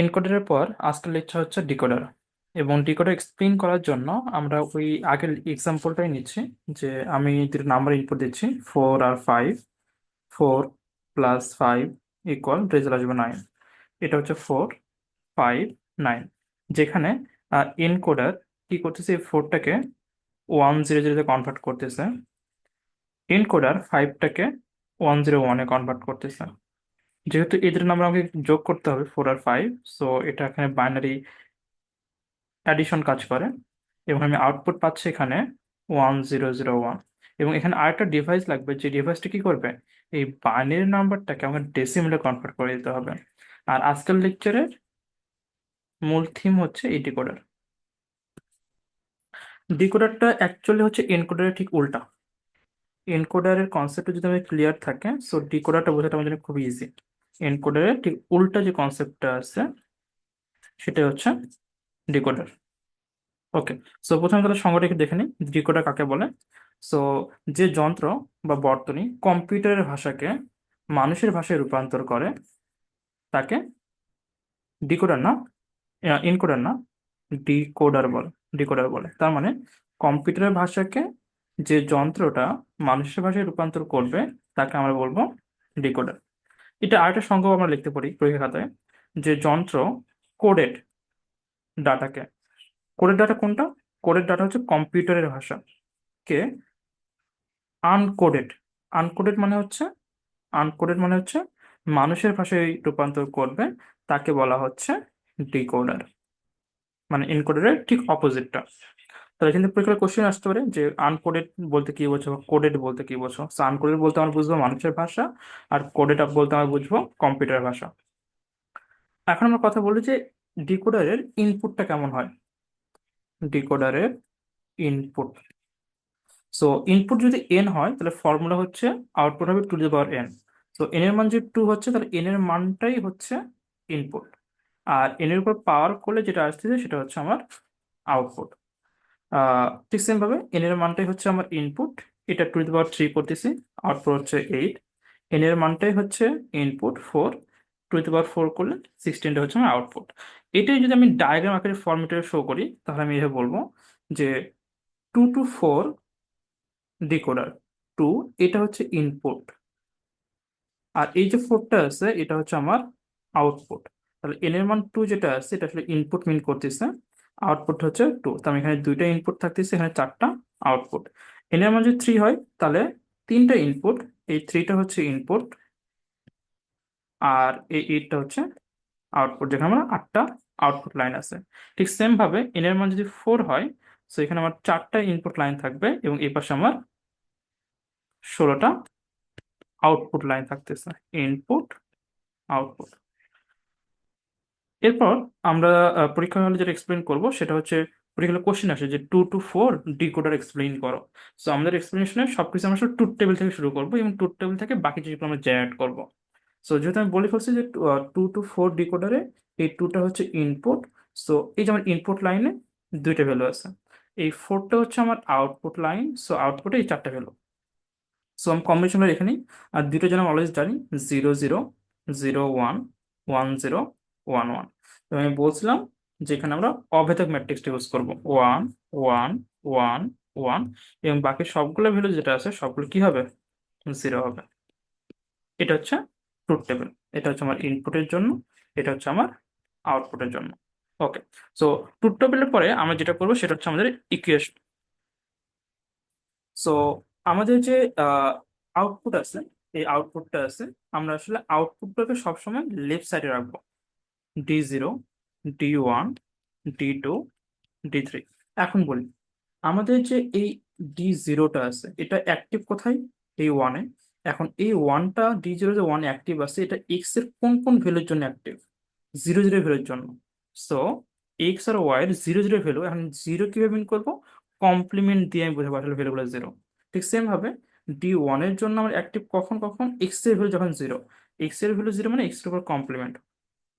এনকোডারের পর আজকের লেকচার হচ্ছে ডিকোডার। এবং ডিকোডার এক্সপ্লেন করার জন্য আমরা ওই আগের এক্সাম্পলটাই নিচ্ছি, যে আমি দুটো নাম্বার ইনপুট দিচ্ছি ফোর আর five four plus five equal result আসবে নাইন এটা হচ্ছে ফোর ফাইভ নাইন যেখানে এনকোডার কি করতেছে, এই ফোরটাকে ওয়ান জিরো জিরোতে কনভার্ট করতেছে। এনকোডার ফাইভটাকে ওয়ান জিরো ওয়ানে কনভার্ট করতেছে। যেহেতু এদের নাম্বার আমাকে যোগ করতে হবে ফোর আর ফাইভ সো এটা এখানে বাইনারি অ্যাডিশন কাজ করে এবং আমি আউটপুট পাচ্ছি এখানে ওয়ান জিরো জিরো ওয়ান এবং এখানে আরেকটা ডিভাইস লাগবে, যে ডিভাইসটা কি করবে? এই বাইনারি নাম্বারটাকে আমাকে ডেসিমেলে কনভার্ট করে দিতে হবে। আর আজকের লেকচারের মূল থিম হচ্ছে এই ডিকোডার ডিকোডারটা অ্যাকচুয়ালি হচ্ছে এনকোডারের ঠিক উল্টা। এনকোডারের কনসেপ্ট যদি আমাদের ক্লিয়ার থাকে সো ডিকোডারটা বোঝাটা আমার জন্য খুব ইজি এনকোডারের ঠিক উল্টা যে কনসেপ্টটা আছে সেটা হচ্ছে ডিকোডার ওকে সো প্রথমে তাহলে সংজ্ঞাটা একটু দেখে নিই ডিকোডার কাকে বলে? সো যে যন্ত্র বা বর্তনী কম্পিউটারের ভাষাকে মানুষের ভাষায় রূপান্তর করে, তাকে ডিকোডার না ইনকোডার না ডিকোডার বলে ডিকোডার বলে। তার মানে কম্পিউটারের ভাষাকে যে যন্ত্রটা মানুষের ভাষায় রূপান্তর করবে, তাকে আমরা বলব ডিকোডার এটা আরেকটা সংখ্যক আমরা লিখতে পারি পরীক্ষা খাতায়, যে যন্ত্র কোডেড ডাটাকে কোডেড ডাটা কোনটা? কোডেড ডাটা হচ্ছে কম্পিউটারের ভাষা। কে? আনকোডেড আনকোডেড মানে হচ্ছে আনকোডেড মানে হচ্ছে মানুষের ভাষায় রূপান্তর করবে, তাকে বলা হচ্ছে ডিকোডার মানে ইনকোডেডের ঠিক অপোজিটটা তাহলে কিন্তু কোশ্চেন আসতে পারে যে আনকোডেড বলতে কি বোঝো বা কোডেড বলতে কি বোঝো আনকোডেড বলতে আমরা বুঝব মানুষের ভাষা আর কোডেড আপ বলতে আমরা বুঝব কম্পিউটার ভাষা। এখন আমরা কথা বলি যে ডিকোডারের ইনপুটটা কেমন হয়? ডিকোডারের ইনপুট সো ইনপুট যদি এন হয়, তাহলে ফর্মুলা হচ্ছে আউটপুট হবে টু দি পাওয়ার এন তো এন এর মান যদি টু হচ্ছে, তাহলে এন এর মানটাই হচ্ছে ইনপুট আর এন এর উপর পাওয়ার করলে যেটা আসতেছে, সেটা হচ্ছে আমার আউটপুট ঠিক সেম ভাবে এন এর মানটাই হচ্ছে আমার ইনপুট এটা টু দি পাওয়ার থ্রি করতেছি আউটপুট হচ্ছে এইট এন এর মানটাই হচ্ছে input four two the power four করলে সিক্সটিনটা হচ্ছে আমার আউটপুট এটাই যদি আমি ডায়াগ্রাম আকারে ফর্মেটে শো করি, তাহলে আমি এভাবে বলব যে two two four decoder two এটা হচ্ছে ইনপুট আর এই যে ফোরটা আছে, এটা হচ্ছে আমার আউটপুট তাহলে এন এর মান টু যেটা আছে, এটা আসলে ইনপুট মিন করতেছে। আউটপুট হচ্ছে টু তো আমি এখানে দুইটা ইনপুট থাকতেছে, এখানে চারটা আউটপুট। এন মান যদি থ্রি হয়, তাহলে তিনটা ইনপুট এই থ্রিটা হচ্ছে ইনপুট আর এই এইটটা হচ্ছে আউটপুট যেখানে আমার আটটা আউটপুট লাইন আছে। ঠিক সেম ভাবে এন এর মান যদি ফোর হয় সো এখানে আমার চারটা ইনপুট লাইন থাকবে এবং এই পাশে আমার ষোলোটা আউটপুট লাইন থাকতেছে। ইনপুট আউটপুট এরপর আমরা পরীক্ষা হলে যেটা এক্সপ্লেন করব সেটা হচ্ছে, পরীক্ষা কোশ্চেন আসে যে two two four decoder explain করো। সো আমাদের এক্সপ্লেনেশনে সব কিছু আমরা টুর টেবিল থেকে শুরু করব এবং টুর টেবিল থেকে বাকি যেগুলো আমরা জেনারেট করব। সো যেহেতু আমি বলে ফেলছি যে টু টু ফোর ডিকোডারে এই টুটা হচ্ছে ইনপুট সো এই যে আমার ইনপুট লাইনে দুইটা ভ্যালু আছে। এই ফোরটা হচ্ছে আমার আউটপুট লাইন সো আউটপুটে এই চারটা ভ্যালু সো আমি কম্বিনেশনটা রেখে নিই। আর দুটো যেন অলওয়েজ জানি zero zero zero one one zero one one তো আমি বলছিলাম যে এখানে আমরা অভেদক ম্যাট্রিক্সটা ইউজ করব। ওয়ান ওয়ান ওয়ান ওয়ান এবং বাকি সবগুলো ভ্যালু যেটা আছে, সবগুলো কি হবে? জিরো হবে। এটা হচ্ছে ট্রুথ টেবিল এটা হচ্ছে আমার ইনপুটের জন্য, এটা হচ্ছে আমার আউটপুটের জন্য। ওকে সো ট্রুথ টেবিলের পরে আমরা যেটা করব, সেটা হচ্ছে আমাদের ইকুয়েশন সো আমাদের যে আউটপুট আছে, এই আউটপুটটা আছে, আমরা আসলে আউটপুটটাকে সবসময় লেফট সাইডে রাখব। D zero D one D two D three এখন বলি, আমাদের যে এই ডি জিরোটা আছে, এটা অ্যাক্টিভ কোথায়? এই ওয়ানে এখন এই ওয়ানটা ডি জিরো যে ওয়ান অ্যাক্টিভ আছে, এটা এক্সের কোন কোন ভ্যালুর জন্য অ্যাক্টিভ জিরো জিরো ভ্যালুর জন্য। সো এক্স আর ওয়াই এর জিরো জিরো ভ্যালু এখন জিরো কীভাবে মিন করব? কমপ্লিমেন্ট দিয়ে আমি বোঝাবো আসলে ভ্যালুগুলো জিরো ঠিক সেম ভাবে ডি ওয়ানের জন্য আমার অ্যাক্টিভ কখন কখন? এক্সের ভ্যালু যখন জিরো এক্সের ভ্যালু জিরো মানে এক্সের উপর কমপ্লিমেন্ট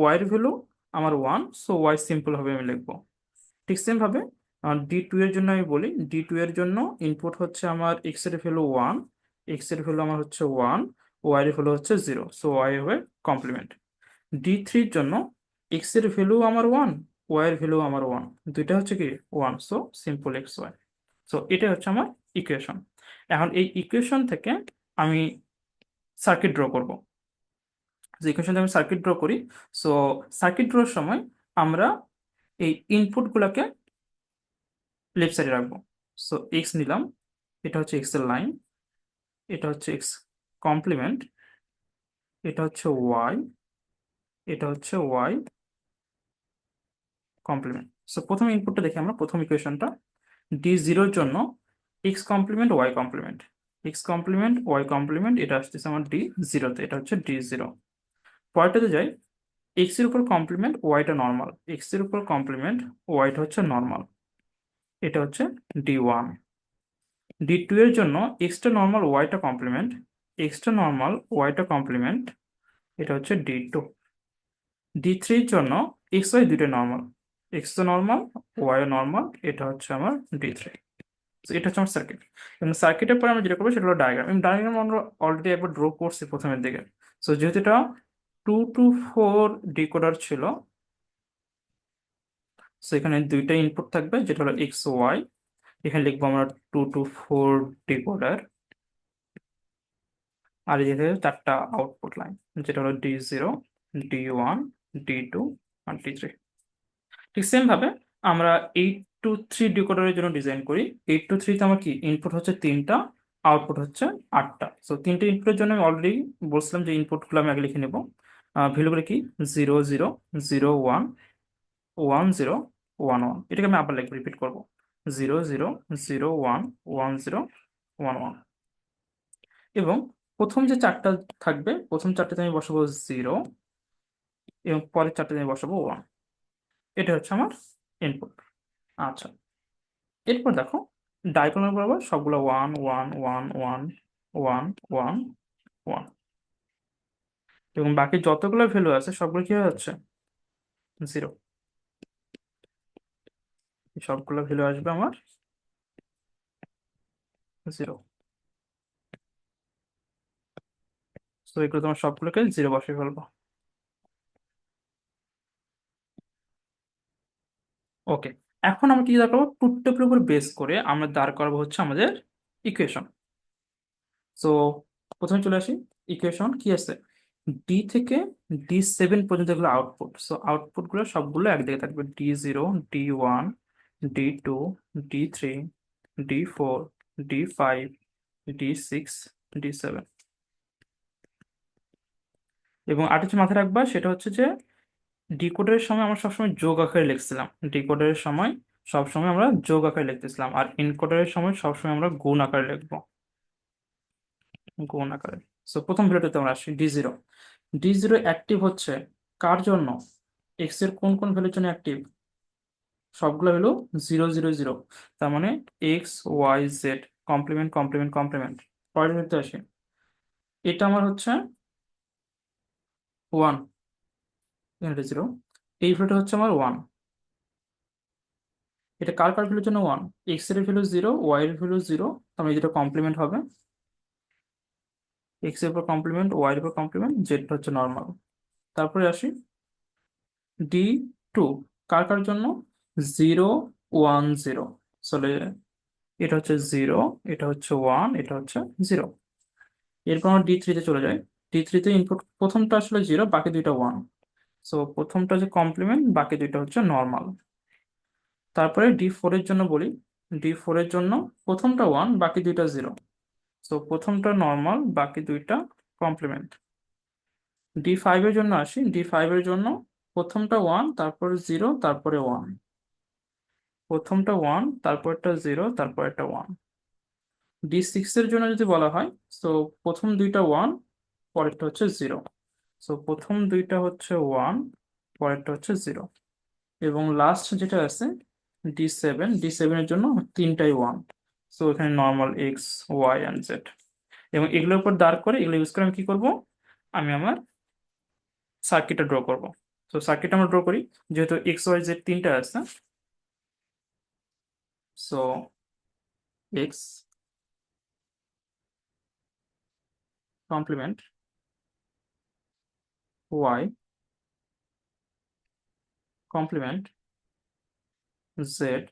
ওয়াই এর ভ্যালু আমার ওয়ান সো ওয়াই সিম্পল ভাবে আমি লিখব। ঠিক সেম ভাবে ডি টু এর জন্য আমি বলি ডি টু এর জন্য ইনপুট হচ্ছে আমার এক্সের ভ্যালু ওয়ান এক্সের ভ্যালু আমার হচ্ছে ওয়ান ওয়াই এর ভ্যালু হচ্ছে জিরো সো ওয়াই হবে কমপ্লিমেন্ট ডি থ্রির জন্য এক্সের ভ্যালু আমার ওয়ান ওয়াই এর ভ্যালু আমার ওয়ান দুইটা হচ্ছে কি one so simple X Y so এটা হচ্ছে আমার ইকুয়েশন এখন এই ইকুয়েশন থেকে আমি সার্কিট ড্র করব। যে ইকুয়েশন আমি সার্কিট ড্র করি সো সার্কিট ড্রর সময় আমরা এই ইনপুটগুলোকে লেফট সাইডে রাখব। সো এক্স নিলাম, এটা হচ্ছে এক্সের লাইন এটা হচ্ছে এক্স কমপ্লিমেন্ট এটা হচ্ছে ওয়াই এটা হচ্ছে ওয়াই কমপ্লিমেন্ট সো প্রথম ইনপুটটা দেখি আমরা প্রথম ইকুয়েশনটা ডি জিরোর জন্য X complement Y complement X complement Y complement এটা আসতেছে আমার ডি জিরোতে এটা হচ্ছে ডি জিরো পরেরটাতে যাই এক্সের উপর কমপ্লিমেন্ট ওয়াইটা নর্মাল এক্সের উপর কমপ্লিমেন্ট ওয়াইটা হচ্ছে নর্মাল এটা হচ্ছে ডি ওয়ান ডি টু এর জন্য এক্সটা নর্মাল ওয়াইটা কমপ্লিমেন্ট এক্সটা নর্মাল ওয়াইটা কমপ্লিমেন্ট এটা হচ্ছে ডি টু ডি থ্রির জন্য এক্স ওয়াই দুটো normal X normal Y normal এটা হচ্ছে আমার ডি থ্রি এটা হচ্ছে আমার সার্কিট এবং সার্কিটের পরে আমরা যেটা করব সেটা হলো ডায়াগ্রাম এবং ডায়াগ্রাম আমরা অলরেডি একবার ড্র করছি প্রথমের দিকে সো যেহেতু এটা টু টু ফোর ডিকোডার ছিল। সো এখানে দুইটা ইনপুট থাকবে, যেটা হলো এক্স ওয়াই এখানে লিখব আমরা টু টু ফোর ডিকোডার আর এখানে চারটা আউটপুট লাইন যেটা হলো D zero D one D two আর ডি থ্রি ঠিক সেম ভাবে আমরা এইট টু থ্রি ডিকোডারের জন্য ডিজাইন করি। এইট টু থ্রিতে আমার কি? ইনপুট হচ্ছে তিনটা আউটপুট হচ্ছে আটটা। সো তিনটে ইনপুটের জন্য আমি অলরেডি বলছিলাম যে ইনপুটগুলো আমি আগে লিখে নেব। ভ্যালুগুলো কি? Zero zero zero, one one, zero, one one. এটাকে আমি আবার লিখব, রিপিট করব। Zero zero zero, one one, zero, one one. এবং প্রথম যে চারটা থাকবে, প্রথম চারটাতে আমি বসাবো জিরো এবং পরের চারটাতে আমি বসাবো ওয়ান। এটা হচ্ছে আমার ইনপুট আচ্ছা। এরপর দেখো ডায়াগোনাল বরাবর সবগুলো one one one one one one one. এবং বাকি যতগুলো ভ্যালু আছে, সবগুলো কি যাচ্ছে? জিরো সবগুলো ভ্যালু আসবে আমার জিরো তো এগুলো তোমার সবগুলোকে জিরো বসিয়ে ফেলব। ওকে এখন আমরা কি দাঁড় করব টেবিলের উপর বেস করে আমরা দাঁড় করাবো হচ্ছে আমাদের ইকুয়েশন তো প্রথমে চলে আসি ইকুয়েশন কি আছে? ডি থেকে ডি সেভেন পর্যন্ত এগুলো আউটপুট সো আউটপুটগুলো সবগুলো একদিকে থাকবে। D zero D one D two D three D four D five D six D seven এবং আর কিছু মাথায় রাখবা, সেটা হচ্ছে যে ডিকোডারের সময় আমরা সবসময় যোগ আকারে লিখছিলাম। ডিকোডারের সময় সবসময় আমরা যোগ আকারে লিখতেছিলাম। আর এনকোডারের সময় সবসময় আমরা গুণ আকারে লিখব। গুণ আকারে। সো প্রথম ভিডিওতে আমরা আসি D zero D zero active হচ্ছে কার জন্য? এক্সের কোন কোন ভ্যালুর জন্য অ্যাক্টিভ সবগুলো ভ্যালু জিরো জিরো জিরো তার মানে X Y Z complement complement complement পরের আসি। এটা আমার হচ্ছে ওয়ান এখানে জিরো এই ভ্যালুটা হচ্ছে আমার ওয়ান এটা কার কার ভ্যালুর জন্য ওয়ান এক্সের ভ্যালু জিরো ওয়াই এর ভ্যালু জিরো তার মানে যেটা কমপ্লিমেন্ট হবে এক্সের উপর কমপ্লিমেন্ট ওয়াই এর উপর কমপ্লিমেন্ট জেডটা হচ্ছে নর্মাল তারপরে আসি ডি টু কার কার জন্য? জিরো ওয়ান জিরো চলে এটা হচ্ছে জিরো এটা হচ্ছে ওয়ান এটা হচ্ছে জিরো এরপর আমরা ডি থ্রিতে চলে যাই। ডি থ্রিতে ইনপুট প্রথমটা আসলে জিরো বাকি দুইটা ওয়ান সো প্রথমটা হচ্ছে কমপ্লিমেন্ট বাকি দুইটা হচ্ছে নর্মাল তারপরে ডি ফোরের জন্য বলি। ডি ফোরের জন্য প্রথমটা ওয়ান বাকি দুইটা জিরো সো প্রথমটা নর্মাল বাকি দুইটা কমপ্লিমেন্ট ডি ফাইভ এর জন্য আসি। ডি ফাইভ এর জন্য প্রথমটা ওয়ান তারপরে জিরো তারপরে ওয়ান প্রথমটা ওয়ান তারপরটা জিরো তারপরেরটা ওয়ান ডি সিক্স এর জন্য যদি বলা হয় সো প্রথম দুইটা ওয়ান পরেরটা হচ্ছে জিরো সো প্রথম দুইটা হচ্ছে ওয়ান পরেরটা হচ্ছে জিরো এবং লাস্ট যেটা আছে ডি সেভেন ডি সেভেনের জন্য তিনটাই ওয়ান সো এখানে normal X Y and Z এবং এগুলোর উপর দাঁড় করে এগুলো ইউজ করে আমি কী করব? আমি আমার সার্কিটটা ড্র করব। তো সার্কিট আমরা ড্র করি। যেহেতু এক্স ওয়াই জেড তিনটা আছে so X complement Y complement Z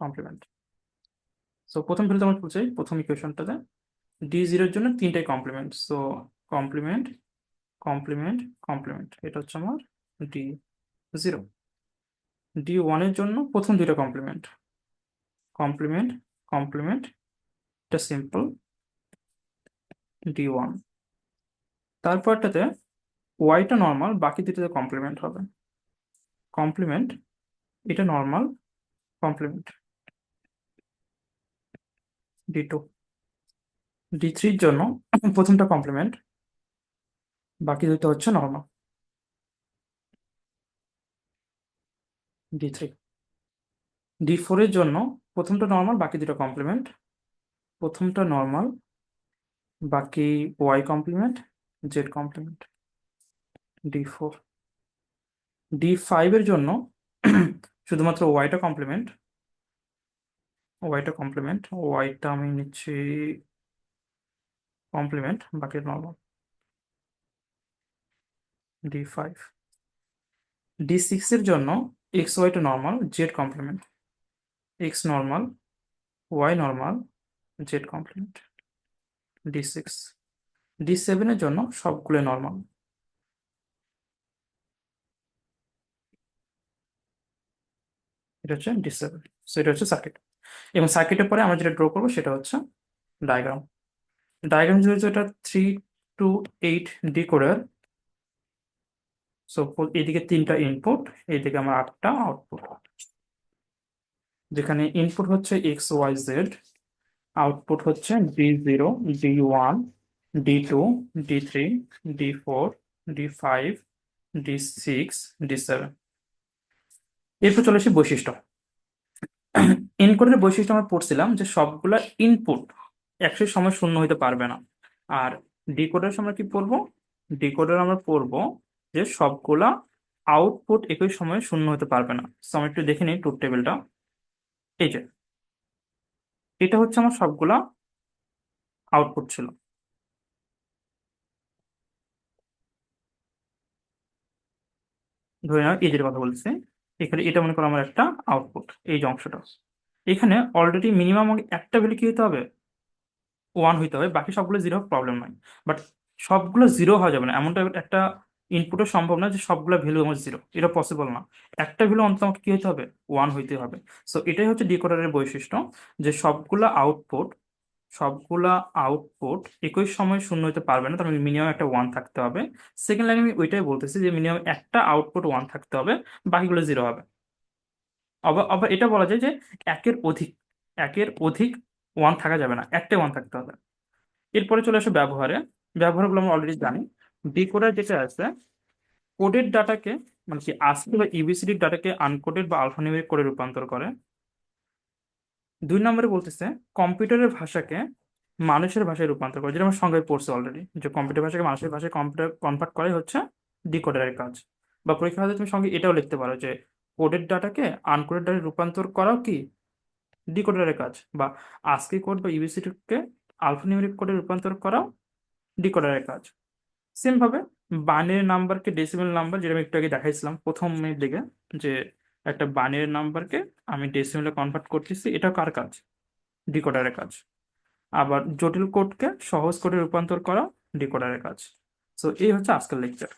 complement so প্রথম ভ্যালু আমরা বলছি, প্রথম ইকুয়েশনটাতে ডি জিরোর জন্য তিনটাই complement so complement complement complement এটা হচ্ছে আমার ডি জিরো ডি ওয়ানের জন্য প্রথম দুইটা কমপ্লিমেন্ট কমপ্লিমেন্ট কমপ্লিমেন্ট এটা সিম্পল ডি ওয়ান তারপরটাতে ওয়াইটা নর্মাল বাকি দুটোতে কমপ্লিমেন্ট হবে। কমপ্লিমেন্ট এটা normal complement D two D থ্রির জন্য প্রথমটা কমপ্লিমেন্ট বাকি দুটো হচ্ছে নর্মাল ডি থ্রি ডি ফোরের জন্য প্রথমটা নর্মাল বাকি দুটো কমপ্লিমেন্ট প্রথমটা নর্মাল বাকি Y complement Z complement D four D ফাইভের জন্য শুধুমাত্র ওয়াইটা কমপ্লিমেন্ট ওয়াইটা কমপ্লিমেন্ট ওয়াইটা আমি নিচ্ছি কমপ্লিমেন্ট বাকি নর্মাল ডি ফাইভ ডি সিক্সের জন্য X ওয়াইটা normal Z complement X normal Y normal Z complement D six D সেভেনের জন্য সবগুলো নর্মাল এটা হচ্ছে ডি সেভেন সো এটা হচ্ছে সার্কিট এবং সার্কিটের পরে আমরা যেটা ড্র করব সেটা হচ্ছে ডায়াগ্রাম ডায়াগ্রাম যেহেতু এটা থ্রি টু এইট ডি কোডের সো এইদিকে তিনটা ইনপুট এইদিকে আমার আটটা আউটপুট যেখানে ইনপুট হচ্ছে এক্স ওয়াই জেড আউটপুট হচ্ছে D zero D one D two D three D four D five D six D seven এরপর চলে আসি বৈশিষ্ট্য। এনকোডের বৈশিষ্ট্য আমরা পড়ছিলাম যে সবগুলা ইনপুট একই সময় শূন্য হইতে পারবে না। আর ডিকোডের সময় কি পড়ব? ডিকোডের আমরা পড়ব যে সবগুলা আউটপুট একই সময়ে শূন্য হতে পারবে না। সো আমি একটু দেখে নিই ট্রুথ টেবিলটা এই যে, এটা হচ্ছে আমার সবগুলা আউটপুট ছিল। ধরে নাও, এই যেটা কথা বলছি এখানে এটা মনে করো আমার একটা আউটপুট এই যে অংশটা। এখানে অলরেডি মিনিমাম একটা ভ্যালু কি হতে হবে? ওয়ান হইতে হবে, বাকি সবগুলো জিরো প্রবলেম নাই। বাট সবগুলো জিরো হওয়া যাবে না, এমনটা একটা ইনপুটও সম্ভব না যে সবগুলো ভ্যালু আমার জিরো এটা পসিবল না। একটা ভ্যালু অন্তত আমাকে কি হতে হবে? ওয়ান হইতে হবে। সো এটাই হচ্ছে ডিকোডারের বৈশিষ্ট্য, যে সবগুলা আউটপুট সবগুলা আউটপুট একই সময় শূন্য হতে পারবে না, তার মিনিমাম একটা ওয়ান থাকতে হবে। সেকেন্ড লাইনে আমি ওইটাই বলতেছি যে মিনিমাম একটা আউটপুট ওয়ান থাকতে হবে, বাকিগুলো জিরো হবে। আবার এটা বলা যায় যে একের অধিক একের অধিক ওয়ান থাকা যাবে না একটাই ওয়ান থাকতে হবে। এরপরে চলে আসে ব্যবহারে। ব্যবহারগুলো আমরা অলরেডি জানি। ডিকোডার যেটা আছে, কোডেড ডাটাকে মানে কি আজকে বা ইবিসিডি ডাটাকে আনকোডেড বা আলফানিউমেরিক কোডে রূপান্তর করে। দুই নম্বরে বলতেছে, কম্পিউটারের ভাষাকে মানুষের ভাষায় রূপান্তর করে, যেটা আমরা সঙ্গে পড়ছি অলরেডি যে কম্পিউটার ভাষাকে মানুষের ভাষায় কম্পিউটার কনভার্ট করাই হচ্ছে ডিকোডারের কাজ। বা পরীক্ষা হলে তুমি সঙ্গে এটাও লিখতে পারো যে কোডেড ডাটাকে আনকোডেড ডাটায় রূপান্তর করাও কি ডিকোডারের কাজ? বা আজকে কোড বা ইউবিসিটিকে আলফানিউমেরিক কোডে রূপান্তর করাও ডিকোডারের কাজ। সেম ভাবে বানের নাম্বারকে ডেসিমেল নাম্বার যেটা আমি একটু আগে দেখাইছিলাম প্রথমের দিকে, যে একটা বানের নাম্বারকে আমি ডেসিমেলে কনভার্ট করতেছি এটাও কার কাজ? ডিকোডারের কাজ। আবার জটিল কোডকে সহজ কোডে রূপান্তর করা ডিকোডারের কাজ। সো এই হচ্ছে আজকের লেকচার